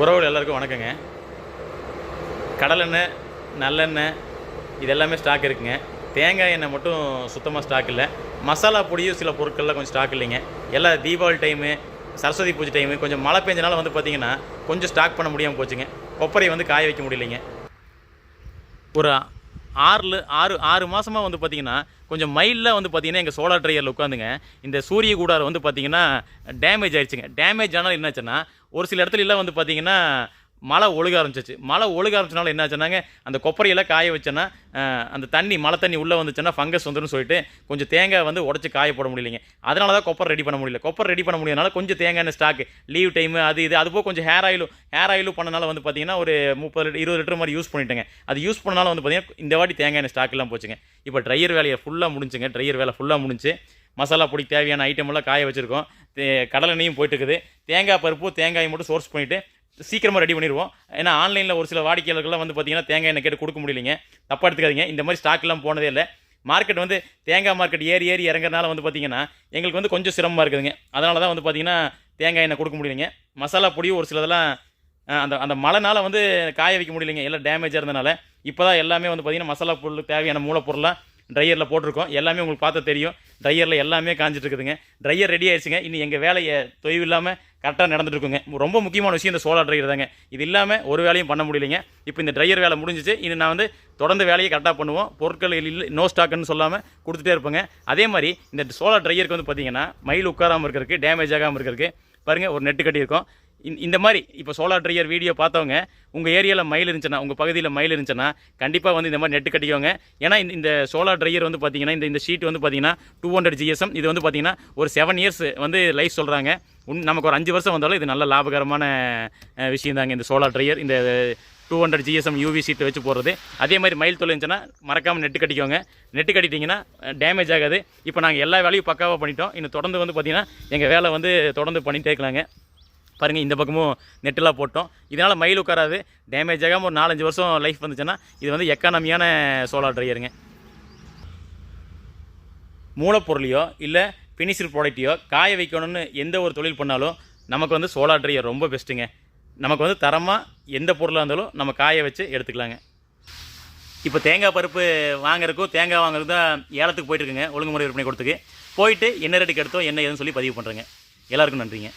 உறவுகள் எல்லாருக்கும் வணக்கங்க. கடலெண்ணெய் நல்லெண்ணெய் இது எல்லாமே ஸ்டாக் இருக்குங்க. தேங்காய் எண்ணெய் மட்டும் சுத்தமாக ஸ்டாக் இல்லை. மசாலா பொடியும் சில பொருட்கள்லாம் கொஞ்சம் ஸ்டாக் இல்லைங்க. எல்லாம் தீபாவளி டைமு சரஸ்வதி பூஜை டைமு கொஞ்சம் மழை பெஞ்சனால வந்து பார்த்தீங்கன்னா கொஞ்சம் ஸ்டாக் பண்ண முடியாமல் போச்சுங்க. கொப்பரையை வந்து காய வைக்க முடியலைங்க. ஒரு ஆறில் ஆறு ஆறு மாதமாக வந்து பார்த்தீங்கன்னா கொஞ்சம் மைலில் வந்து பார்த்தீங்கன்னா எங்கள் சோலார் ட்ரையரில் உட்காந்துங்க இந்த சூரிய கூடாரம் வந்து பார்த்திங்கன்னா டேமேஜ் ஆயிடுச்சுங்க. டேமேஜ் ஆனால் என்னாச்சுன்னா ஒரு சில இடத்துல எல்லாம் வந்து பார்த்திங்கன்னா மழை ஒழுக ஆரம்பிச்சிச்சு. மழை ஒழுக ஆரம்பிச்சனால என்ன ஆச்சுன்னாங்க அந்த கொப்பரையெல்லாம் காய வச்சேன்னா அந்த தண்ணி மழை தண்ணி உள்ளே வந்துச்சுன்னா ஃபங்கஸ் வந்துடும் சொல்லிட்டு கொஞ்சம் தேங்காய் வந்து உடச்சி காய போட முடியலைங்க. அதனால தான் கொப்பரை ரெடி பண்ண முடியல. கொப்பரை ரெடி பண்ண முடியாதனால கொஞ்சம் தேங்காய் எண்ணெய் ஸ்டாக் லீவ் டைமு அது இது அது போக கொஞ்சம் ஹேர் ஆயிலும் ஹேர் ஆயிலும் பண்ணனால வந்து பார்த்தீங்கன்னா ஒரு முப்பது லிட்டர் இருபது லிட்டர் மாதிரி யூஸ் பண்ணிட்டேங்க. அது யூஸ் பண்ணனால வந்து பார்த்தீங்கன்னா இந்த வாட்டி தேங்காய் எண்ணெய் ஸ்டாக் எல்லாம் போச்சுங்க. இப்போ ட்ரையர் வேலையை ஃபுல்லாக முடிஞ்சுங்க. ட்ரையர் வேலை ஃபுல்லாக முடிஞ்சு மசாலா பொடி தேவையான ஐட்டம் எல்லாம் காய வச்சுருக்கோம். கடலெண்ணையும் போயிட்டுருக்குது தேங்காய் பருப்பு தேங்காயை மட்டும் சோர்ஸ் பண்ணிவிட்டு சீக்கிரமாக ரெடி பண்ணிடுவோம் ஏன்னா ஆன்லைனில் ஒரு சில வாடிக்கையாளர்கள்லாம் வந்து பார்த்தீங்கன்னா தேங்காய் எண்ணெய் கேட்டு கொடுக்க முடியலைங்க. தப்பாக எடுத்துக்காதீங்க. இந்த மாதிரி ஸ்டாக்லாம் போனதே இல்லை. மார்க்கெட் வந்து தேங்காய் மார்க்கெட் ஏறி ஏறி இறங்குறனால வந்து பார்த்திங்கன்னா எங்களுக்கு வந்து கொஞ்சம் சிரமமாக இருக்குதுங்க. அதனால தான் வந்து பார்த்தீங்கன்னா தேங்காய் எண்ணெய் கொடுக்க முடியலைங்க. மசாலா பொடியும் ஒரு சிலதெல்லாம் அந்த அந்த மழைனால் வந்து காய வைக்க முடியலைங்க. எல்லாம் டேமேஜாக இருந்தனால இப்போ தான் எல்லாமே வந்து பார்த்தீங்கன்னா மசாலா பொருள் தேவையான மூலப்பொருளாக ட்ரையரில் போட்டிருக்கோம். எல்லாமே உங்களுக்கு பார்த்தா தெரியும். ட்ரையரில் எல்லாமே காஞ்சிட்டு இருக்குதுங்க ட்ரையர் ரெடி ஆயிடுச்சுங்க. இனி எங்கள் வேலையை தொய்வு இல்லாமல் கரெக்டாக நடந்துட்டு இருக்குங்க ரொம்ப முக்கியமான விஷயம் இந்த சோலார் ட்ரையர் தாங்க. இது இல்லாமல் ஒரு வேலையும் பண்ண முடியலைங்க. இப்போ இந்த ட்ரையர் வேலை முடிஞ்சிச்சு. இனி நான் வந்து தொடர்ந்து வேலையை கரெக்டாக பண்ணுவோம். பொருட்கள் இல்லை நோ ஸ்டாக்குன்னு சொல்லாமல் கொடுத்துட்டே இருப்பேங்க. அதே மாதிரி இந்த சோலார் ட்ரையருக்கு வந்து பார்த்தீங்கன்னா மயில் உட்காராமல் இருக்கிறதுக்கு டேமேஜ் ஆகாமல் இருக்கிறதுக்கு பாருங்கள் ஒரு நெட்டு கட்டியிருக்கோம். இந்த- இந்த மாதிரி இப்போ சோலார் ட்ரையர் வீடியோ பார்த்தவங்க உங்கள் ஏரியாவில் மயில் இருந்துச்சுன்னா உங்கள் பகுதியில் மயில் இருந்துச்சுன்னா கண்டிப்பாக வந்து இந்த மாதிரி நெட்டு கட்டிக்கோங்க. ஏன்னா இந்த இந்த சோலார் ட்ரையர் வந்து பார்த்தீங்கன்னா இந்த இந்த ஷீட் வந்து பார்த்தீங்கன்னா டூ ஹண்ட்ரட் ஜிஎஸ்எம் இது வந்து பார்த்தீங்கன்னா ஒரு செவன் இயர்ஸ் வந்து லைஃப் சொல்கிறாங்க உன் நமக்கு ஒரு அஞ்சு வருஷம் வந்தாலும் இது நல்ல லாபகரமான விஷயம் தாங்க இந்த சோலார் ட்ரையர் இந்த டூ ஹண்ட்ரட் ஜிஎஸ்எம் யூவி சீட்டை வச்சு போடுறது. அதே மாதிரி மயில் தொழில் இருந்துச்சுன்னா மறக்காமல் நெட்டு கட்டிக்கோங்க. நெட்டு கட்டிட்டிங்கன்னா டேமேஜ் ஆகாது. இப்போ நாங்கள் எல்லா வேலையும் பக்காவாக பண்ணிட்டோம். இன்னும் தொடர்ந்து வந்து பார்த்திங்கன்னா எங்கள் வேலை வந்து தொடர்ந்து பண்ணிகிட்டே இருக்கலாங்க. பாருங்கள் இந்த பக்கமும் நெட்டெல்லாம் போட்டோம். இதனால் மயில் உட்காராது. டேமேஜ் ஆகாமல் ஒரு நாலஞ்சு வருஷம் லைஃப் வந்துச்சுன்னா இது வந்து எக்கானமியான சோலார் ட்ரையருங்க மூலப்பொருளையோ இல்லை ஃபினிஷர் ப்ராடக்ட்டையோ காய வைக்கணும்னு எந்த ஒரு தொழில் பண்ணாலும் நமக்கு வந்து சோலார் ட்ரையர் ரொம்ப பெஸ்ட்டுங்க நமக்கு வந்து தரமாக எந்த பொருளாக இருந்தாலும் நம்ம காய வச்சு எடுத்துக்கலாங்க. இப்போ தேங்காய் பருப்பு வாங்குறதுக்கும் தேங்காய் வாங்குறது தான் ஏலத்துக்கு போயிட்டுருக்குங்க ஒழுங்குமுறை விற்பனை கொடுத்துக்கு போயிட்டு என்ன ரேட்டுக்கு எடுத்தோம் என்ன ஏதுன்னு சொல்லி பதிவு பண்ணுறேங்க எல்லாருக்கும் நன்றிங்க.